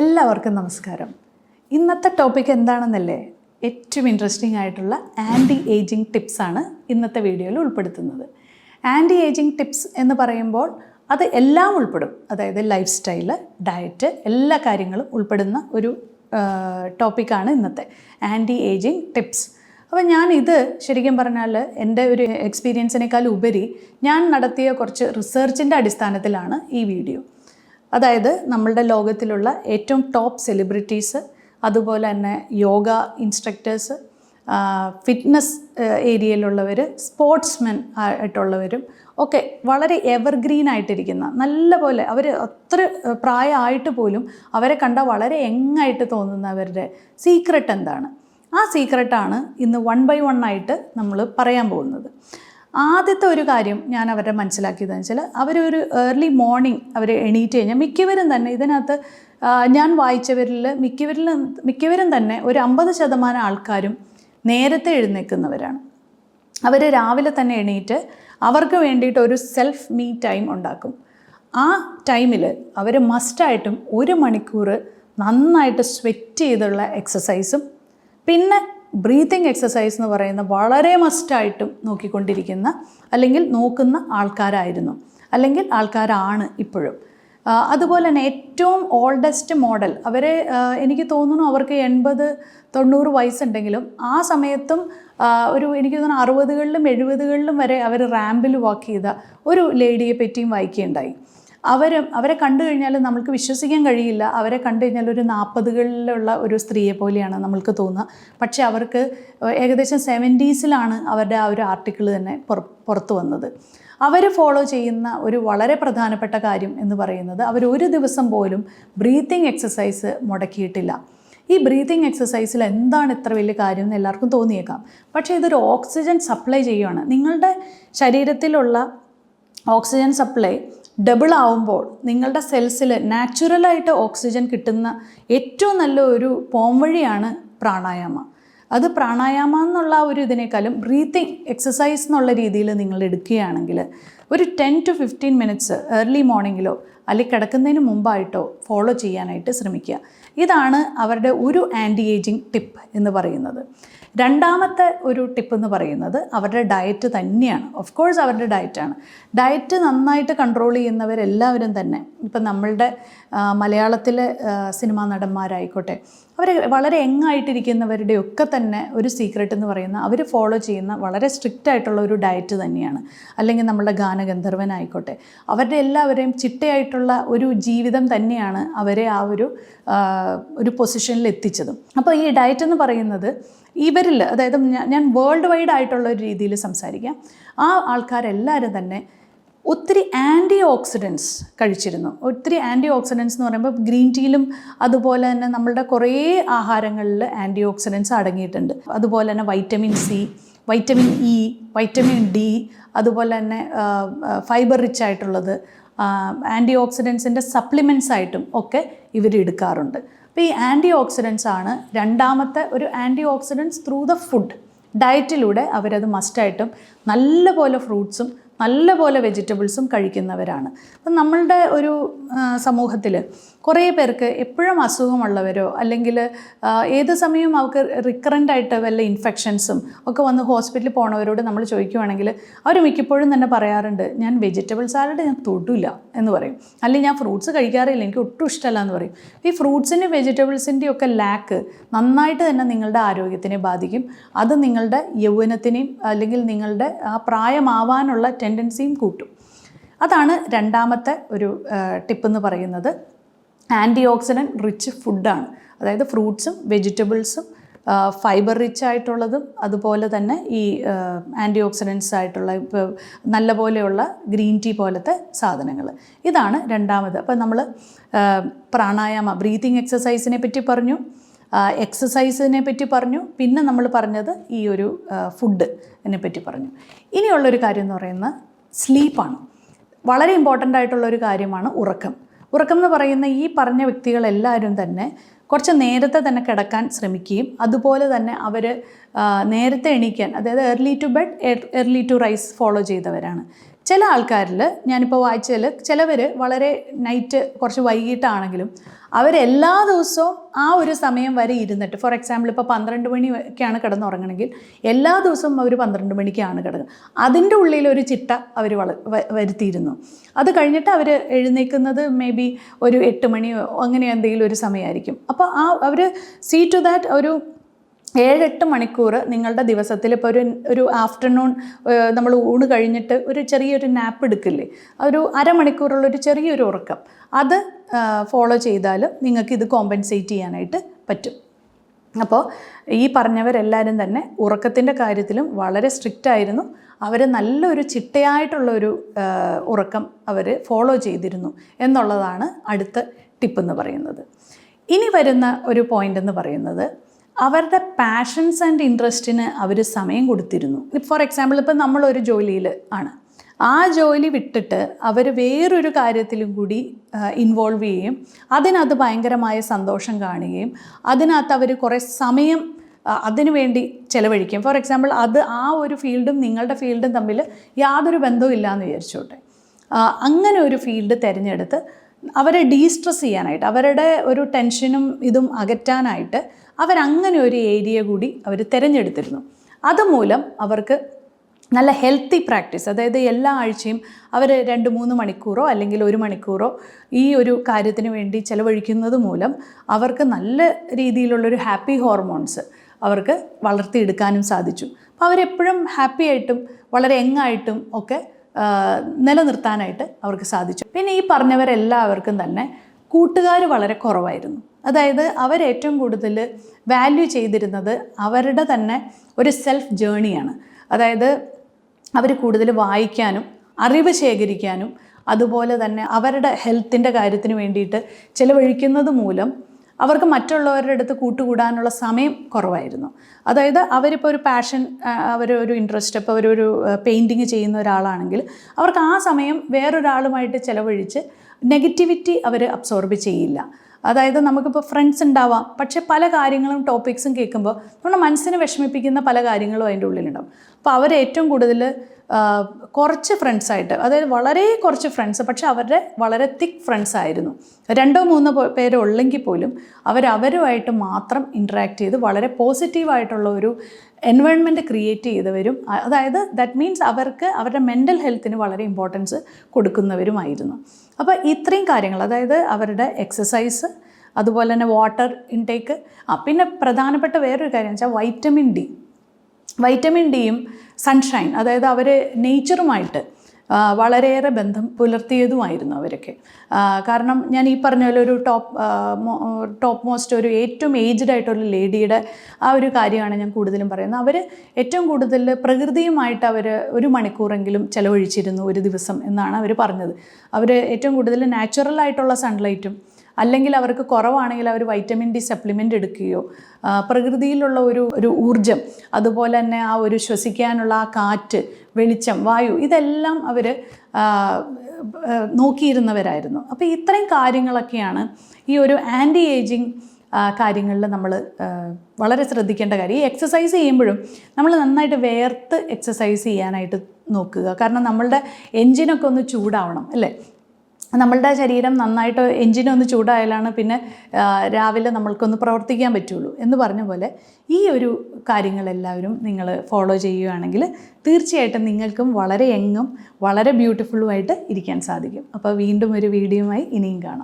എല്ലാവർക്കും നമസ്കാരം. ഇന്നത്തെ ടോപ്പിക് എന്താണെന്നല്ലേ? ഏറ്റവും ഇൻട്രസ്റ്റിംഗ് ആയിട്ടുള്ള ആന്റി ഏജിങ് ടിപ്സാണ് ഇന്നത്തെ വീഡിയോയിൽ ഉൾപ്പെടുത്തുന്നത്. ആന്റി ഏജിങ് ടിപ്സ് എന്ന് പറയുമ്പോൾ അത് എല്ലാം ഉൾപ്പെടും. അതായത് ലൈഫ് സ്റ്റൈൽ ഡയറ്റ് എല്ലാ കാര്യങ്ങളും ഉൾപ്പെടുന്ന ഒരു ടോപ്പിക്കാണ് ഇന്നത്തെ ആന്റി ഏജിങ് ടിപ്സ് അപ്പോൾ ഞാൻ ഇത് ശരിക്കും പറഞ്ഞാൽ എന്റെ ഒരു എക്സ്പീരിയൻസിനേക്കാൾ ഉപരി ഞാൻ നടത്തിയ കുറച്ച് റിസർച്ചിന്റെ അടിസ്ഥാനത്തിലാണ് ഈ വീഡിയോ അതായത് നമ്മളുടെ ലോകത്തിലുള്ള ഏറ്റവും ടോപ്പ് സെലിബ്രിറ്റീസ് അതുപോലെ തന്നെ യോഗ ഇൻസ്ട്രക്ടേഴ്സ് ഫിറ്റ്നസ് ഏരിയയിലുള്ളവർ സ്പോർട്സ്മെൻ ആയിട്ടുള്ളവരും ഒക്കെ വളരെ എവർഗ്രീൻ ആയിട്ടിരിക്കുന്ന നല്ല പോലെ അവർ അത്ര പ്രായമായിട്ട് പോലും അവരെ കണ്ട വളരെ യങ്ങായിട്ട് തോന്നുന്നവരുടെ സീക്രട്ട് എന്താണ്? ആ സീക്രട്ടാണ് ഇന്ന് വൺ ബൈ വൺ ആയിട്ട് നമ്മൾ പറയാൻ പോകുന്നത്. ആദ്യത്തെ ഒരു കാര്യം ഞാൻ അവരുടെ മനസ്സിലാക്കിയതെന്ന് വെച്ചാൽ അവരൊരു ഏർലി മോർണിംഗ് അവർ എണീറ്റ് കഴിഞ്ഞാൽ മിക്കവരും തന്നെ ഇതിനകത്ത് ഞാൻ വായിച്ചവരിൽ മിക്കവരിൽ മിക്കവരും തന്നെ ഒരു അമ്പത് ശതമാനം ആൾക്കാരും നേരത്തെ എഴുന്നേൽക്കുന്നവരാണ്. അവർ രാവിലെ തന്നെ എണീറ്റ് അവർക്ക് വേണ്ടിയിട്ട് ഒരു സെൽഫ് മീ ടൈം ഉണ്ടാക്കും. ആ ടൈമിൽ അവർ മസ്റ്റായിട്ടും ഒരു മണിക്കൂർ നന്നായിട്ട് സ്വെറ്റ് ചെയ്തുള്ള എക്സസൈസും പിന്നെ ബ്രീത്തിങ് എക്സസൈസ് എന്ന് പറയുന്ന വളരെ മസ്റ്റായിട്ടും നോക്കിക്കൊണ്ടിരിക്കുന്ന അല്ലെങ്കിൽ നോക്കുന്ന ആൾക്കാരായിരുന്നു. അല്ലെങ്കിൽ ആൾക്കാരാണ് ഇപ്പോഴും. അതുപോലെ തന്നെ ഏറ്റവും ഓൾഡസ്റ്റ് മോഡൽ അവരെ എനിക്ക് തോന്നുന്നു അവർക്ക് എൺപത് തൊണ്ണൂറ് വയസ്സുണ്ടെങ്കിലും ആ സമയത്തും ഒരു എനിക്ക് തോന്നുന്നു അറുപതുകളിലും എഴുപതുകളിലും വരെ അവർ റാമ്പിൽ വാക്ക് ചെയ്ത ഒരു ലേഡിയെ പറ്റിയും വായിക്കുകയുണ്ടായി. അവർ അവരെ കണ്ടു കഴിഞ്ഞാൽ നമ്മൾക്ക് വിശ്വസിക്കാൻ കഴിയില്ല. അവരെ കണ്ടു കഴിഞ്ഞാൽ ഒരു നാൽപ്പതുകളിലുള്ള ഒരു സ്ത്രീയെ പോലെയാണ് നമ്മൾക്ക് തോന്നുക. പക്ഷേ അവർക്ക് ഏകദേശം സെവന്റീസിലാണ് അവരുടെ ആ ഒരു ആർട്ടിക്കിൾ തന്നെ പുറ പുറത്തു വന്നത്. അവർ ഫോളോ ചെയ്യുന്ന ഒരു വളരെ പ്രധാനപ്പെട്ട കാര്യം എന്ന് പറയുന്നത് അവർ ഒരു ദിവസം പോലും ബ്രീത്തിങ് എക്സസൈസ് മുടക്കിയിട്ടില്ല. ഈ ബ്രീത്തിങ് എക്സസൈസിൽ എന്താണ് ഇത്ര വലിയ കാര്യം എന്ന് എല്ലാവർക്കും തോന്നിയേക്കാം. പക്ഷേ ഇതൊരു ഓക്സിജൻ സപ്ലൈ ചെയ്യുകയാണ് നിങ്ങളുടെ ശരീരത്തിലുള്ള ഓക്സിജൻ സപ്ലൈ ഡബിൾ ആവുമ്പോൾ നിങ്ങളുടെ സെൽസിൽ നാച്ചുറലായിട്ട് ഓക്സിജൻ കിട്ടുന്ന ഏറ്റവും നല്ല ഒരു പോംവഴിയാണ് പ്രാണായാമ. അത് പ്രാണായാമ എന്നുള്ള ഒരു ഇതിനേക്കാളും ബ്രീത്തിങ് എക്സസൈസ് എന്നുള്ള രീതിയിൽ നിങ്ങൾ എടുക്കുകയാണെങ്കിൽ ഒരു ten to fifteen minutes early മോർണിംഗിലോ അല്ലെങ്കിൽ കിടക്കുന്നതിന് മുമ്പായിട്ടോ ഫോളോ ചെയ്യാനായിട്ട് ശ്രമിക്കുക. ഇതാണ് അവരുടെ ഒരു ആന്റി ഏജിങ് ടിപ്പ് എന്ന് പറയുന്നത്. രണ്ടാമത്തെ ഒരു ടിപ്പ് എന്ന് പറയുന്നത് അവരുടെ ഡയറ്റ് തന്നെയാണ്. ഓഫ് കോഴ്സ് അവരുടെ ഡയറ്റാണ് ഡയറ്റ് നന്നായിട്ട് കൺട്രോൾ ചെയ്യുന്നവരെല്ലാവരും തന്നെ ഇപ്പം നമ്മളുടെ മലയാളത്തിലെ സിനിമാ നടന്മാരായിക്കോട്ടെ അവർ വളരെ യങ്ങായിട്ടിരിക്കുന്നവരുടെ ഒക്കെ തന്നെ ഒരു സീക്രട്ട് എന്ന് പറയുന്ന അവർ ഫോളോ ചെയ്യുന്ന വളരെ സ്ട്രിക്റ്റ് ആയിട്ടുള്ള ഒരു ഡയറ്റ് തന്നെയാണ്. അല്ലെങ്കിൽ നമ്മളുടെ ഗാനഗന്ധർവനായിക്കോട്ടെ അവരുടെ എല്ലാവരെയും ചിട്ടയായിട്ടുള്ള ഒരു ജീവിതം തന്നെയാണ് അവരെ ആ ഒരു ഒരു പൊസിഷനിൽ എത്തിച്ചതും. അപ്പോൾ ഈ ഡയറ്റ് എന്ന് പറയുന്നത് ഇവരിൽ അതായത് ഞാൻ വേൾഡ് വൈഡ് ആയിട്ടുള്ള ഒരു രീതിയിൽ സംസാരിക്കാം. ആ ആൾക്കാരെല്ലാവരും തന്നെ ഒത്തിരി ആന്റി ഓക്സിഡൻസ് കഴിച്ചിരുന്നു. ഒത്തിരി ആന്റി ഓക്സിഡൻസ് എന്ന് പറയുമ്പോൾ ഗ്രീൻ ടീയിലും അതുപോലെ തന്നെ നമ്മളുടെ കുറേ ആഹാരങ്ങളിൽ ആന്റി ഓക്സിഡൻസ് അടങ്ങിയിട്ടുണ്ട്. അതുപോലെ തന്നെ vitamin C vitamin E vitamin D അതുപോലെ തന്നെ ഫൈബർ റിച്ച് ആയിട്ടുള്ളത് ആന്റി ഓക്സിഡൻസിന്റെ സപ്ലിമെന്റ്സ് ആയിട്ടും ഒക്കെ ഇവർ എടുക്കാറുണ്ട്. അപ്പോൾ ഈ ആന്റി ഓക്സിഡൻസ് ആണ് രണ്ടാമത്തെ ഒരു antioxidants through the food ഡയറ്റിലൂടെ അവരത് മസ്റ്റായിട്ടും നല്ലപോലെ ഫ്രൂട്ട്സും നല്ലപോലെ വെജിറ്റബിൾസും കഴിക്കുന്നവരാണ്. അപ്പം നമ്മളുടെ ഒരു സമൂഹത്തിൽ കുറേ പേർക്ക് എപ്പോഴും അസുഖമുള്ളവരോ അല്ലെങ്കിൽ ഏത് സമയവും അവർക്ക് റിക്കറന്റ് ആയിട്ട് വല്ല ഇൻഫെക്ഷൻസും ഒക്കെ വന്ന് ഹോസ്പിറ്റലിൽ പോണവരോട് നമ്മൾ ചോദിക്കുവാണെങ്കിൽ അവർ മിക്കപ്പോഴും തന്നെ പറയാറുണ്ട് ഞാൻ വെജിറ്റബിൾ സാലഡ് ഞാൻ തൊടില്ല എന്ന് പറയും. അല്ലെങ്കിൽ ഞാൻ ഫ്രൂട്ട്സ് കഴിക്കാറില്ല എനിക്ക് ഒട്ടും ഇഷ്ടമല്ല എന്ന് പറയും. ഈ ഫ്രൂട്ട്സിന്റെ വെജിറ്റബിൾസിന്റെയും ഒക്കെ ലാക്ക് നന്നായിട്ട് തന്നെ നിങ്ങളുടെ ആരോഗ്യത്തിനെ ബാധിക്കും. അത് നിങ്ങളുടെ യൗവനത്തിനെയും അല്ലെങ്കിൽ നിങ്ങളുടെ ആ പ്രായമാവാനുള്ള ടെൻഡൻസിയും കൂട്ടും. അതാണ് രണ്ടാമത്തെ ഒരു ടിപ്പ് എന്ന് പറയുന്നത്. ആന്റി ഓക്സിഡന്റ് റിച്ച് ഫുഡാണ് അതായത് ഫ്രൂട്ട്സും വെജിറ്റബിൾസും ഫൈബർ റിച്ച് ആയിട്ടുള്ളതും അതുപോലെ തന്നെ ഈ ആന്റി ഓക്സിഡൻസ് ആയിട്ടുള്ള ഇപ്പോൾ നല്ല പോലെയുള്ള ഗ്രീൻ ടീ പോലത്തെ സാധനങ്ങൾ. ഇതാണ് രണ്ടാമത്. അപ്പോൾ നമ്മൾ പ്രാണായാമ ബ്രീത്തിങ് എക്സസൈസിനെ പറ്റി പറഞ്ഞു. എക്സസൈസിനെ പറ്റി പറഞ്ഞു. പിന്നെ നമ്മൾ പറഞ്ഞത് ഈ ഒരു ഫുഡ് പറ്റി പറഞ്ഞു. ഇനിയുള്ളൊരു കാര്യം എന്ന് പറയുന്നത് സ്ലീപ്പാണ് വളരെ ഇമ്പോർട്ടന്റ് ആയിട്ടുള്ള ഒരു കാര്യമാണ് ഉറക്കം. ഉറക്കം എന്ന് പറയുന്ന ഈ പറഞ്ഞ വ്യക്തികളെല്ലാവരും തന്നെ കുറച്ച് നേരത്തെ തന്നെ കിടക്കാൻ ശ്രമിക്കുകയും അതുപോലെ തന്നെ അവർ നേരത്തെ എണീക്കാൻ അതായത് early to bed early to rise follow ചെയ്തവരാണ്. ചില ആൾക്കാരിൽ ഞാനിപ്പോൾ വായിച്ചതിൽ ചിലവർ വളരെ നൈറ്റ് കുറച്ച് വൈകിട്ടാണെങ്കിലും അവരെല്ലാ ദിവസവും ആ ഒരു സമയം വരെ ഇരുന്നിട്ട് ഫോർ എക്സാമ്പിൾ ഇപ്പോൾ പന്ത്രണ്ട് മണിക്കാണ് കിടന്നുറങ്ങണമെങ്കിൽ എല്ലാ ദിവസവും അവർ പന്ത്രണ്ട് മണിക്കാണ് കിടക്കുന്നത് അതിന്റെ ഉള്ളിൽ ഒരു ചിട്ട അവർ വള വരുത്തിയിരുന്നു. അത് കഴിഞ്ഞിട്ട് അവർ എഴുന്നേൽക്കുന്നത് മേ ബി ഒരു എട്ട് മണിയോ അങ്ങനെ എന്തെങ്കിലും ഒരു സമയമായിരിക്കും. അപ്പോൾ ആ അവർ സീ ടു ദാറ്റ് ഒരു ഏഴെട്ട് മണിക്കൂർ നിങ്ങളുടെ ദിവസത്തിൽ ഇപ്പോൾ ഒരു ഒരു ആഫ്റ്റർനൂൺ നമ്മൾ ഊണ് കഴിഞ്ഞിട്ട് ഒരു ചെറിയൊരു നാപ്പ് എടുക്കില്ലേ? ഒരു അരമണിക്കൂറുള്ള ഒരു ചെറിയൊരു ഉറക്കം. അത് ഫോളോ ചെയ്താൽ നിങ്ങൾക്ക് ഇത് കോമ്പൻസേറ്റ് ചെയ്യാനായിട്ട് പറ്റും. അപ്പോൾ ഈ പറഞ്ഞവരെല്ലാവരും തന്നെ ഉറക്കത്തിന്റെ കാര്യത്തിലും വളരെ സ്ട്രിക്റ്റ് ആയിരുന്നു. അവർ നല്ലൊരു ചിട്ടയായിട്ടുള്ളൊരു ഉറക്കം അവർ ഫോളോ ചെയ്തിരുന്നു എന്നുള്ളതാണ് അടുത്ത ടിപ്പ് എന്ന് പറയുന്നത്. ഇനി വരുന്ന ഒരു പോയിന്റ് എന്ന് പറയുന്നത് അവരുടെ പാഷൻസ് ആൻഡ് ഇൻട്രസ്റ്റിന് അവർ സമയം കൊടുത്തിരുന്നു. ഫോർ എക്സാമ്പിൾ ഇപ്പം നമ്മളൊരു ജോലിയിൽ ആണ്. ആ ജോലി വിട്ടിട്ട് അവർ വേറൊരു കാര്യത്തിലും കൂടി ഇൻവോൾവ് ചെയ്യുകയും അതിനകത്ത് ഭയങ്കരമായ സന്തോഷം കാണുകയും അതിനകത്ത് അവർ കുറേ സമയം അതിനു വേണ്ടി ചിലവഴിക്കും ഫോർ എക്സാമ്പിൾ അത് ആ ഒരു ഫീൽഡും നിങ്ങളുടെ ഫീൽഡും തമ്മിൽ യാതൊരു ബന്ധവും ഇല്ലയെന്ന് വിചാരിച്ചോട്ടെ. അങ്ങനെ ഒരു ഫീൽഡ് തിരഞ്ഞെടുത്ത് അവരെ ഡീസ്ട്രെസ് ചെയ്യാനായിട്ട് അവരുടെ ഒരു ടെൻഷനും ഇതും അകറ്റാനായിട്ട് അവരങ്ങനെ ഒരു ഏരിയ കൂടി അവർ തിരഞ്ഞെടുത്തിരുന്നു. അതുമൂലം അവർക്ക് നല്ല ഹെൽത്തി പ്രാക്ടീസ് അതായത് എല്ലാ ആഴ്ചയും അവർ രണ്ട് മൂന്ന് മണിക്കൂറോ അല്ലെങ്കിൽ ഒരു മണിക്കൂറോ ഈ ഒരു കാര്യത്തിന് വേണ്ടി ചിലവഴിക്കുന്നത് മൂലം അവർക്ക് നല്ല രീതിയിലുള്ളൊരു ഹാപ്പി ഹോർമോൺസ് അവർക്ക് വളർത്തിയെടുക്കാനും സാധിച്ചു. അപ്പോൾ അവരെപ്പോഴും ഹാപ്പി ആയിട്ടും വളരെ എങ്ങായിട്ടും ഒക്കെ നിലനിർത്താനായിട്ട് അവർക്ക് സാധിച്ചു. പിന്നെ ഈ പറഞ്ഞവരെല്ലാവർക്കും തന്നെ കൂട്ടുകാർ വളരെ കുറവായിരുന്നു. അതായത് അവരേറ്റവും കൂടുതൽ വാല്യൂ ചെയ്തിരുന്നത് അവരുടെ തന്നെ ഒരു സെൽഫ് ജേണിയാണ് അതായത് അവർ കൂടുതൽ വായിക്കാനും അറിവ് ശേഖരിക്കാനും അതുപോലെ തന്നെ അവരുടെ ഹെൽത്തിന്റെ കാര്യത്തിന് വേണ്ടിയിട്ട് ചിലവഴിക്കുന്നത് മൂലം അവർക്ക് മറ്റുള്ളവരുടെ അടുത്ത് കൂട്ടുകൂടാനുള്ള സമയം കുറവായിരുന്നു. അതായത് അവരിപ്പോൾ ഒരു പാഷൻ അവരൊരു ഇൻട്രസ്റ്റ് ഇപ്പോൾ അവരൊരു പെയിന്റിങ് ചെയ്യുന്ന ഒരാളാണെങ്കിൽ അവർക്ക് ആ സമയം വേറൊരാളുമായിട്ട് ചിലവഴിച്ച് നെഗറ്റിവിറ്റി അവർ അബ്സോർബ് ചെയ്യില്ല. അതായത് നമുക്കിപ്പോൾ ഫ്രണ്ട്സ് ഉണ്ടാവാം പക്ഷേ പല കാര്യങ്ങളും ടോപ്പിക്സും കേൾക്കുമ്പോൾ നമ്മുടെ മനസ്സിനെ വിഷമിപ്പിക്കുന്ന പല കാര്യങ്ങളും അതിന്റെ ഉള്ളിലുണ്ടാവും. അപ്പോൾ അവർ ഏറ്റവും കൂടുതൽ കുറച്ച് ഫ്രണ്ട്സായിട്ട് അതായത് വളരെ കുറച്ച് ഫ്രണ്ട്സ് പക്ഷെ അവരുടെ വളരെ തിക്ക് ഫ്രണ്ട്സ് ആയിരുന്നു. രണ്ടോ മൂന്നോ പേരുള്ളെങ്കിൽ പോലും അവരവരുമായിട്ട് മാത്രം ഇൻട്രാക്ട് ചെയ്ത് വളരെ പോസിറ്റീവായിട്ടുള്ള ഒരു എൻവയോൺമെന്റ് ക്രിയേറ്റ് ചെയ്തവരും. അതായത് ദാറ്റ് മീൻസ് അവർക്ക് അവരുടെ മെന്റൽ ഹെൽത്തിന് വളരെ ഇമ്പോർട്ടൻസ് കൊടുക്കുന്നവരുമായിരുന്നു. അപ്പോൾ ഇത്രയും കാര്യങ്ങൾ അതായത് അവരുടെ എക്സസൈസ് അതുപോലെ തന്നെ വാട്ടർ ഇൻടേക്ക് പിന്നെ പ്രധാനപ്പെട്ട വേറൊരു കാര്യം വെച്ചാൽ വൈറ്റമിൻ ഡി വൈറ്റമിൻ ഡിയും സൺഷൈൻ അതായത് അവർ നേച്ചറുമായിട്ട് വളരെയേറെ ബന്ധം പുലർത്തിയതുമായിരുന്നു അവരൊക്കെ. കാരണം ഞാൻ ഈ പറഞ്ഞ പോലെ ഒരു ടോപ്പ് ടോപ്പ് മോസ്റ്റ് ഒരു ഏറ്റവും ഏജ്ഡ് ആയിട്ടുള്ള ലേഡിയുടെ ആ ഒരു കാര്യമാണ് ഞാൻ കൂടുതലും പറയുന്നത്. അവർ ഏറ്റവും കൂടുതൽ പ്രകൃതിയുമായിട്ട് അവർ ഒരു മണിക്കൂറെങ്കിലും ചിലവഴിച്ചിരുന്നു ഒരു ദിവസം എന്നാണ് അവർ പറഞ്ഞത്. അവർ ഏറ്റവും കൂടുതൽ നാച്ചുറൽ ആയിട്ടുള്ള സൺലൈറ്റും അല്ലെങ്കിൽ അവർക്ക് കുറവാണെങ്കിൽ അവർ വൈറ്റമിൻ ഡി സപ്ലിമെന്റ് എടുക്കുകയോ പ്രകൃതിയിലുള്ള ഒരു ഒരു ഊർജം അതുപോലെ തന്നെ ആ ഒരു ശ്വസിക്കാനുള്ള ആ കാറ്റ് വെളിച്ചം വായു ഇതെല്ലാം അവർ നോക്കിയിരുന്നവരായിരുന്നു. അപ്പോൾ ഇത്രയും കാര്യങ്ങളൊക്കെയാണ് ഈ ഒരു ആന്റി ഏജിങ് കാര്യങ്ങളിൽ നമ്മൾ വളരെ ശ്രദ്ധിക്കേണ്ട കാര്യം. ഈ എക്സസൈസ് ചെയ്യുമ്പോഴും നമ്മൾ നന്നായിട്ട് വേർത്ത് എക്സസൈസ് ചെയ്യാനായിട്ട് നോക്കുക. കാരണം നമ്മളുടെ എൻജിനൊക്കെ ഒന്ന് ചൂടാവണം അല്ലേ? നമ്മളുടെ ശരീരം നന്നായിട്ട് എൻജിനൊന്ന് ചൂടായാലാണ് പിന്നെ രാവിലെ നമ്മൾക്കൊന്ന് പ്രവർത്തിക്കാൻ പറ്റുള്ളൂ എന്ന് പറഞ്ഞ പോലെ ഈ ഒരു കാര്യങ്ങളെല്ലാവരും നിങ്ങൾ ഫോളോ ചെയ്യുകയാണെങ്കിൽ തീർച്ചയായിട്ടും നിങ്ങൾക്കും വളരെ എങ്ങും വളരെ ബ്യൂട്ടിഫുള്ളുമായിട്ട് ഇരിക്കാൻ സാധിക്കും. അപ്പോൾ വീണ്ടും ഒരു വീഡിയോയുമായി ഇനിയും കാണാം.